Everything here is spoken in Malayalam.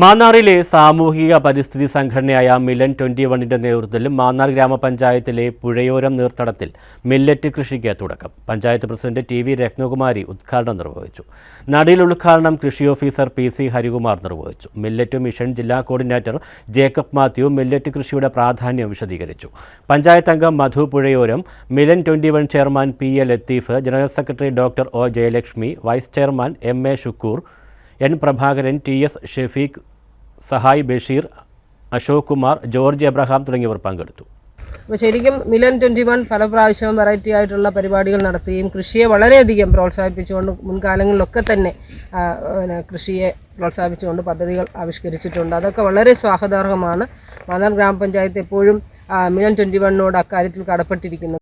മാന്നാറിലെ സാമൂഹിക പരിസ്ഥിതി സംഘടനയായ മിലൻ ട്വന്റി വണ്ണിന്റെ നേതൃത്വത്തിൽ മാന്നാർ ഗ്രാമപഞ്ചായത്തിലെ പുഴയോരം നീർത്തടത്തിൽ മില്ലറ്റ് കൃഷിക്ക് തുടക്കം. Panchayat president T V Ratnakumari ഉദ്ഘാടനം നിർവഹിച്ചു. നടീൽ ഉദ്ഘാടനം കൃഷി ഓഫീസർ പി സി ഹരികുമാർ നിർവഹിച്ചു. മില്ലറ്റ് മിഷൻ ജില്ലാ കോർഡിനേറ്റർ ജേക്കബ് മാത്യു മില്ലറ്റ് കൃഷിയുടെ പ്രാധാന്യം വിശദീകരിച്ചു. പഞ്ചായത്ത് അംഗം Madhu Puzhayoram Milan twenty one chairman P A Latheef general secretary doctor O Jayalakshmi vice chairman M A Shukoor N Prabhakaran T S Shefeeq Sahay Basheer Ashok Kumar George Abraham തുടങ്ങിയവർ പങ്കെടുത്തു. അപ്പോൾ ശരിക്കും മിലൻ ട്വന്റി വൺ പല പ്രാവശ്യവും വെറൈറ്റി ആയിട്ടുള്ള പരിപാടികൾ നടത്തുകയും കൃഷിയെ വളരെയധികം പ്രോത്സാഹിപ്പിച്ചുകൊണ്ട് മുൻകാലങ്ങളിലൊക്കെ തന്നെ പിന്നെ കൃഷിയെ പ്രോത്സാഹിപ്പിച്ചുകൊണ്ട് പദ്ധതികൾ ആവിഷ്കരിച്ചിട്ടുണ്ട്. അതൊക്കെ വളരെ സ്വാഗതാർഹമാണ്. മാന്നാർ ഗ്രാമപഞ്ചായത്ത് എപ്പോഴും മിലൻ ട്വന്റി വണ്ണിനോട് അക്കാര്യത്തിൽ കടപ്പെട്ടിരിക്കുന്നു